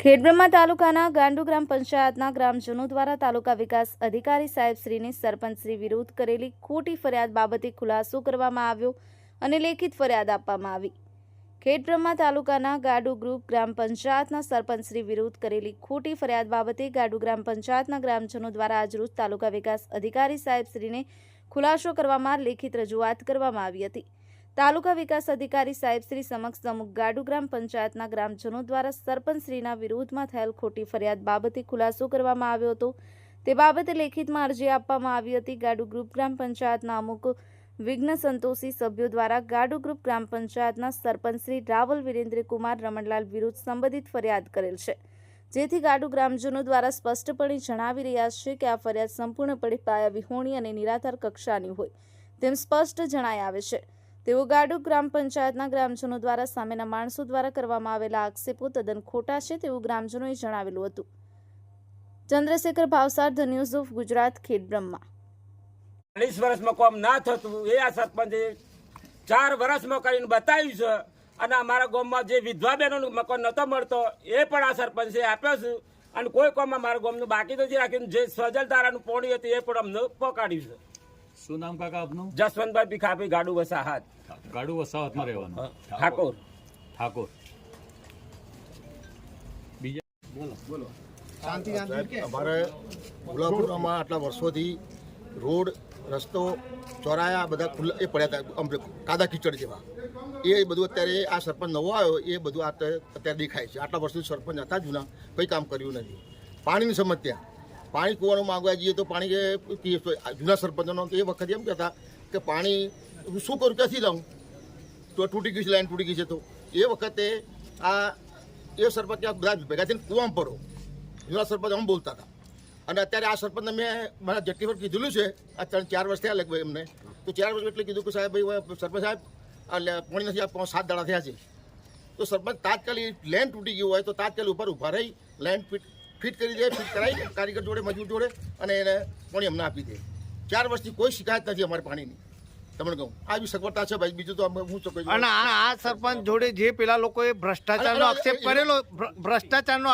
ખેડબ્રહ્મા તાલુકાના ગાંડુ ગ્રામ પંચાયતના ગ્રામજનો દ્વારા તાલુકા વિકાસ અધિકારી સાહેબશ્રીને સરપંચશ્રી વિરુદ્ધ કરેલી ખોટી ફરિયાદ બાબતે ખુલાસો કરવામાં આવ્યો અને લેખિત ફરિયાદ આપવામાં આવી. ખેડબ્રહ્મા તાલુકાના ગાડુ ગ્રુપ ગ્રામ પંચાયતના સરપંચશ્રી વિરુદ્ધ કરેલી ખોટી ફરિયાદ બાબતે ગાડુ ગ્રામ પંચાયતના ગ્રામજનો દ્વારા આજરોજ તાલુકા વિકાસ અધિકારી સાહેબશ્રીને ખુલાસો કરવામાં લેખિત રજૂઆત કરવામાં આવી હતી. તાલુકા વિકાસ અધિકારી સાહેબશ્રી સમક્ષ અમુક ગાડુ ગ્રામ પંચાયતના ગ્રામજનો દ્વારા સરપંચશ્રીના વિરોધમાં થયેલ ખોટી ફરિયાદ બાબતે ખુલાસો કરવામાં આવ્યો હતો. તે બાબતે લેખિતમાં અરજી આપવામાં આવી હતી. ગાડુ ગ્રુપ ગ્રામ પંચાયતના અમુક વિઘ્ન સંતોષી સભ્યો દ્વારા ગાડુ ગ્રુપ ગ્રામ પંચાયતના સરપંચશ્રી રાવલ વિરેન્દ્રકુમાર રમણલાલ વિરુદ્ધ સંબંધિત ફરિયાદ કરેલ છે. જેથી ગાડુ ગ્રામજનો દ્વારા સ્પષ્ટપણે જણાવી રહ્યા છે કે આ ફરિયાદ સંપૂર્ણપણે પાયા વિહોણી અને નિરાધાર કક્ષાની હોય તેમ સ્પષ્ટ જણાય આવે છે. તેઓ ગાડુ ગ્રામ પંચાયતના ગ્રામજનો દ્વારા સામેના માણસો દ્વારા કરવામાં આવેલા આક્ષેપો તદ્દન ખોટા છે તેવું ગ્રામજનોએ જણાવેલું હતું. Chandrashekhar Bhavsar, the news of Gujarat Khedbrahma ચાલીસ વર્ષમાં કોમ ના થતું, એ આ સરપંચે ચાર વર્ષમાં કરીને બતાવ્યું છે. અને અમારા ગામમાં જે વિધવા બહેનોનું મકાન નહોતો મળતો, એ પણ આ સરપંચે આપ્યો છે. અને કોઈ કોમ અમારા ગામનું બાકી નથી રાખ્યું. જે સજલ તારાનું પોણી હતું, એ પણ અમને પકાડ્યું છે. શું નામ કાકા આપનું? જસવંતભાઈ ભીખાભાઈ ગાડુ વસાહત. ગાડુ વસાવતમાં રહેવાનું. ઠાકોર. ઠાકોર. બીજા? બોલો. શાંતિ અમારે ગુલાબપુરામાં આટલા વર્ષોથી રોડ રસ્તો ચોરાયા બધા ખુલ્લા એ પડ્યા હતા કાદા કીચડ જેવા. એ બધું અત્યારે આ સરપંચ નવો આવ્યો એ બધું અત્યારે દેખાય છે. આટલા વર્ષથી સરપંચ હતા જૂના કંઈ કામ કર્યું નથી. પાણીની સમસ્યા. પાણી કૂવાનું માંગવા જઈએ તો પાણી જૂના સરપંચનો એ વખતે એમ કહેતા કે પાણી હું શું કરું, ક્યાંથી લાવું? તો તૂટી ગયું છે, લાઈન તૂટી ગઈ છે તો. એ વખતે આ એ સરપંચ બધા ભેગા થઈને કૂવામાં પડો. જૂના સરપંચ આમ બોલતા હતા. અને અત્યારે આ સરપંચને મેં મારા જેટલી વાર કીધેલું છે, આ ત્રણ ચાર વર્ષ થયા લગભગ એમને. તો ચાર વર્ષ એટલે કીધું કે સાહેબ, ભાઈ સરપંચ સાહેબ એટલે પોણી નથી આ પાંચ સાત દાડા થયા છે. તો સરપંચ તાત્કાલિક લેન્ડ તૂટી ગયું હોય તો તાત્કાલિક ઉપર ઊભા રહી લેન્ડ ફિટ ફિટ કરી દે ફિટ કરાવી કારીગર જોડે મજૂર જોડે અને એને પાણી અમને આપી દે. ચાર વર્ષથી કોઈ શિકાયત નથી અમારે પાણીની. તમને કહું આ બી સગવડતા છે ભાઈ બીજું તો હું અને આ આ સરપંચ જોડે જે પેલા લોકોએ ભ્રષ્ટાચારનો આક્ષેપ કરેલો ભ્ર- ભ્રષ્ટાચારનો